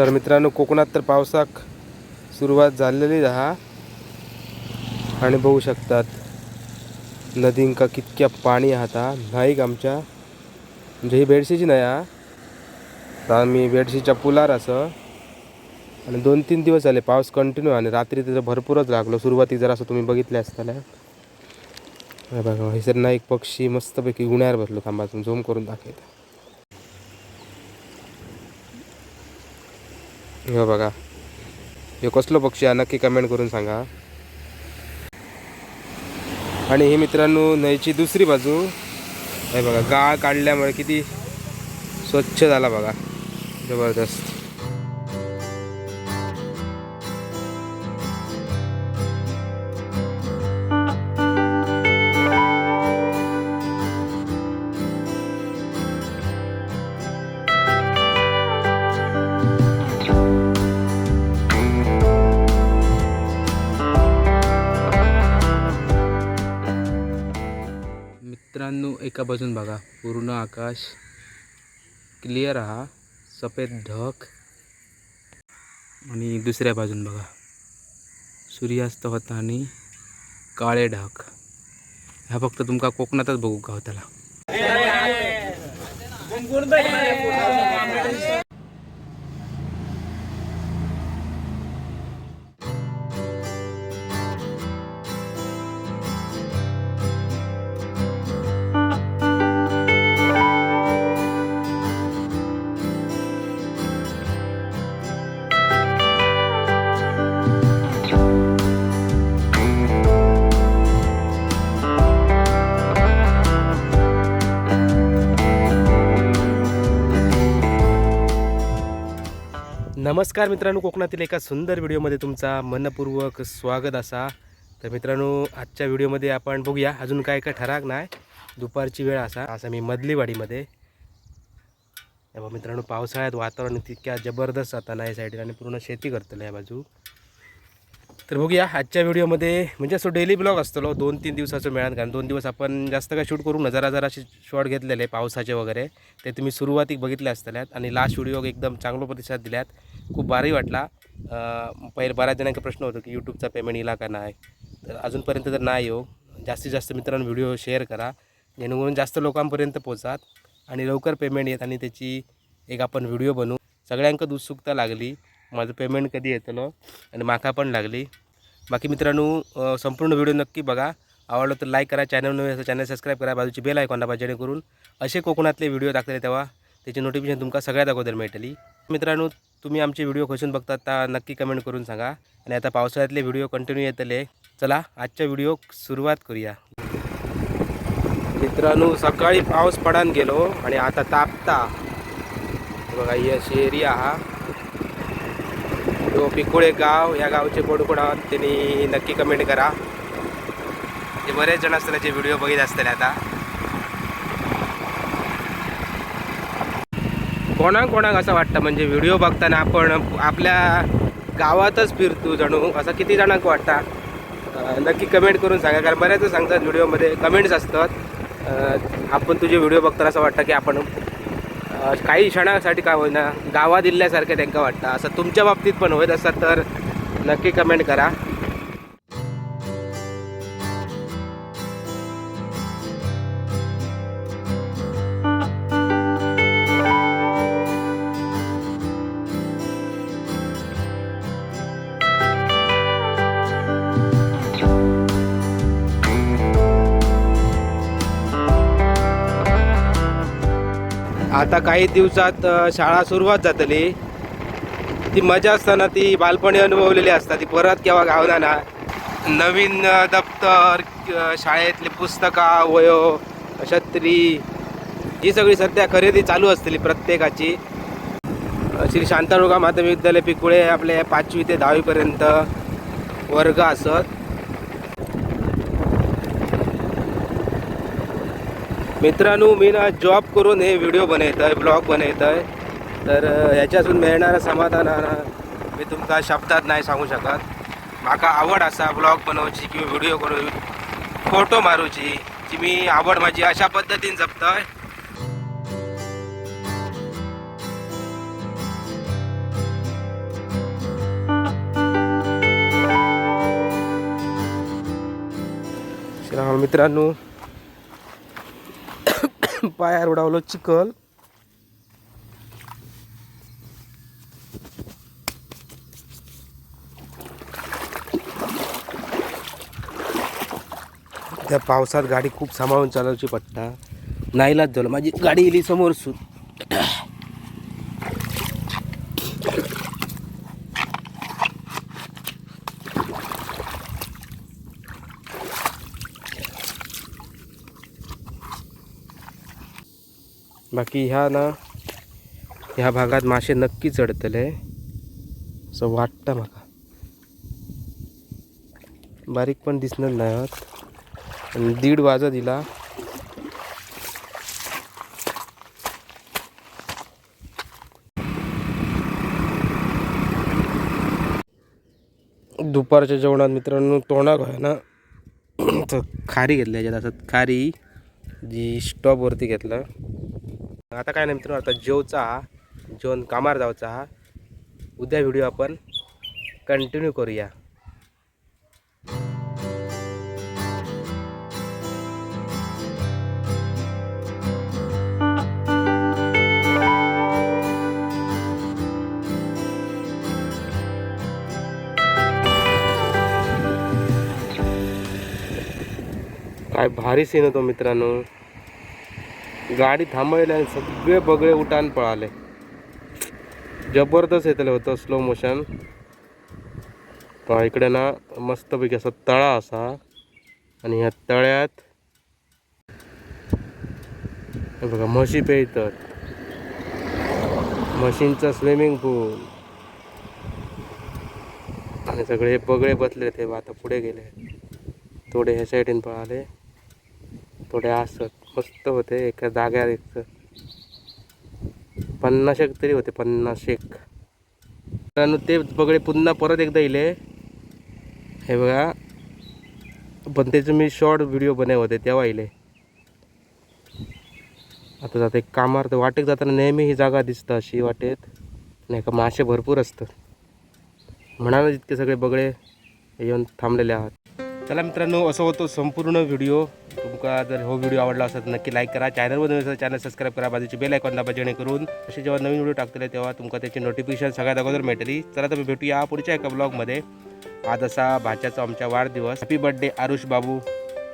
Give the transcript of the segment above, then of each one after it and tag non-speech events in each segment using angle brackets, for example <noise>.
तर मित्रांनो कोकणात तर पावसाक सुरुवात झालेली हा. आणि बघू शकतात नदींका कितक्या पाणी आता नाही आमच्या म्हणजे ही बेडशीची नाही हा. तर आम्ही बेडशीच्या पुलार असं. आणि दोन तीन दिवस झाले पाऊस कंटिन्यू आणि रात्री त्याचं भरपूरच लागलो. सुरुवाती जर असं तुम्ही बघितले असताना बघा हे सर ना एक पक्षी मस्तपैकी गुण्यावर बसलो थांबा तुम्ही झूम करून दाखवता. हो बघा. हे कसलो पक्षी आहे? नक्की कमेंट करून सांगा. आणि ही मित्रांनो नईची दुसरी बाजू. हे बघा गाळ काढल्यामुळे किती स्वच्छ झाला बघा. जबरदस्त. मित्रांनो एका बाजून बघा. पूर्ण आकाश क्लिअर हा. सफेद ढग. आणि दुसऱ्या बाजून बघा. सूर्यास्त होता आणि काळे ढग. ह्या फक्त तुमका कोकणातच बघू गावताला नमस्कार मित्रांनो कोकणातील एका सुंदर व्हिडिओमध्ये तुमचा मनपूर्वक स्वागत असा. तर मित्रांनो आजच्या व्हिडिओमध्ये आपण बघूया अजून काय काय ठराक नाही. दुपारची वेळ असा. असं मी मधलीवाडीमध्ये. तेव्हा मित्रांनो पावसाळ्यात वातावरण तितक्या जबरदस्त आता नाही साईडला आणि पूर्ण शेती करतलं या बाजू. तर बघूया आजच्या व्हिडिओमध्ये म्हणजे असं डेली ब्लॉग असतो दोन तीन दिवसाचं मिळाल कारण दोन दिवस आपण जास्त काय शूट करून जरा जरा असे शॉट घेतलेले पावसाचे वगैरे. ते तुम्ही सुरुवातीक बघितले असतल्यात आणि लास्ट व्हिडिओ एकदम चांगला प्रतिसाद दिल्यात खूप भारी वाटला. पहिले बऱ्याच जणांचा प्रश्न होतो की यूट्यूबचा पेमेंट येला का नाही? तर अजूनपर्यंत तर नाही हो. जास्तीत जास्त मित्रांनो व्हिडिओ शेअर करा. जेणेकरून जास्त लोकांपर्यंत पोचात आणि लवकर पेमेंट येत आणि त्याची एक आपण व्हिडिओ बनवू सगळ्यांक उत्सुकता लागली. माझं पेमेंट कधी येतलो आणि माका पण लागली. बाकी मित्रांनो संपूर्ण व्हिडिओ नक्की बघा. आवडलं तर लाईक करा चॅनल नवीन असं चॅनल सबस्क्राईब करा. बाजूची बेल ऐकून दाबा जेणेकरून असे कोकणातले व्हिडिओ टाकले तेव्हा त्याची नोटिफिकेशन तुमका सगळ्यात अगोदर मिळतली. मित्रांनो तुम्ही आमचे व्हिडिओ खसून बघतात त्या नक्की कमेंट करून सांगा. आणि आता पावसाळ्यातले व्हिडिओ कंटिन्यू येतले. चला आजच्या व्हिडिओ सुरुवात करूया. मित्रांनो सकाळी पाऊस पडान गेलो आणि आता तापता. बघा ही अशी एरिया हा. तो पिकुळे गाव या गावचे कोण कोण आहात त्यांनी नक्की कमेंट करा. ते बरेच जण असतात त्याचे व्हिडिओ बघित असतील आता. कोणाक कोणाक असं वाटतं? म्हणजे व्हिडिओ बघताना आपण आपल्या गावातच फिरतो जणू. असं किती जणांक वाटतं? नक्की कमेंट करून सांगा. कारण बऱ्याच सांगतात व्हिडिओमध्ये कमेंट्स असतात. आपण तुझे व्हिडिओ बघताना असं वाटतं की आपण काही क्षणासाठी काय होईना. गावात इल्ल्यासारखे त्यांना वाटतं. असं तुमच्या बाबतीत पण होत असं तर नक्की कमेंट करा. आता काही दिवसात शाळा सुरुवात जातली. ती मजा असताना ती बालपणी अनुभवलेली असतात. ती परत केव्हा गावना ना नवीन दप्तर शाळेतली पुस्तका वयो छत्री ही सगळी सध्या खरेदी चालू असतली प्रत्येकाची. श्री शांतारोगा माध्यमिक विद्यालय पिकुळे आपले पाचवी ते दहावीपर्यंत वर्ग असत. मित्रांनो मी ना जॉब करून हे व्हिडिओ बनवत आहे ब्लॉग बनवत आहे तर ह्याच्यातून मिळणारा समाधान मी तुमका शब्दात नाही सांगू शकत. म्हाका आवड असा ब्लॉग बनवची किंवा व्हिडिओ करून फोटो मारूची जी मी आवड माझी अशा पद्धतीने जपताय. मित्रांनो पायावर उडावलं चिखल. त्या पावसात गाडी खूप सांभाळून चालवची पडता नाईलाच झालं. माझी गाडी इली समोर सुद्धा. बाकी ह्या ना ह्या भागात मासे नक्की चढतले असं वाटतं म्हाका बारीक पण दिसणार नाही आहात आणि दीड वाजा दिला. दुपारच्या जेवणात मित्रांनो तोंडाक आहे ना. <clears throat> तर खारी घेतली याच्यात. आता खारी जी स्टॉपवरती घेतलं. आता काय नाही मित्रांनो आता जेवचा हा जेवण कामार जावचा. हा उद्या व्हिडिओ आपण कंटिन्यू करूया. काय भारी सीन होतो मित्रांनो. गाडी थांबवली आणि सगळे बगळे उठान पळाले. जबरदस्त येतले होतं स्लो मोशन इकडे ना मस्तपैकी असा तळा असा आणि ह्या तळ्यात बघा म्हशी पेयतात म्हशींचा स्विमिंग पूल आणि सगळे बगळे बसले ते आता पुढे गेले. थोडे ह्या साईडीन पळाले. थोडे असत मस्त होते एका जाग्यावर एक पन्नास एक तरी होते पन्नास एक. मित्रांनो ते बगळे पुन्हा परत एकदा इले. हे बघा. पण त्याचे मी शॉर्ट व्हिडिओ बनव होते तेव्हा इले. आता जाते कामार तर वाटेक जाताना नेहमी ही जागा दिसतं अशी वाटेत. नाही का मासे भरपूर असतात म्हणाला जितके सगळे बगळे येऊन थांबलेले आहात. चला मित्रांनो असं होतो संपूर्ण व्हिडिओ. तुमका जर हो व्हिडिओ आवडला असेल तर नक्की लाईक करा. चॅनलवर नवीन चॅनल सबस्क्राईब करा. बाजूची बेल ऐकून दाबा जेणेकरून असे जेव्हा नवीन व्हिडिओ टाकतले तेव्हा तुमका त्याची नोटिफिकेशन सगळ्यात अगोदर मिळतली. चला तर भेटूया पुढच्या एका ब्लॉगमध्ये आज असा भाच्याचा आमचा वाढदिवस. हॅपी बर्थडे आरुष बाबू.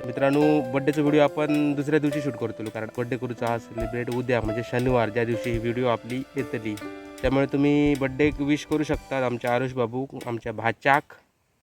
मित्रांनो बड्डेचा व्हिडिओ आपण दुसऱ्या दिवशी शूट करतो कारण बड्डे करूचा हा सेलिब्रेट उद्या म्हणजे शनिवार ज्या दिवशी ही व्हिडिओ आपली येतली. त्यामुळे तुम्ही बड्डे विश करू शकता आमच्या आरुष बाबू आमच्या भाच्याक.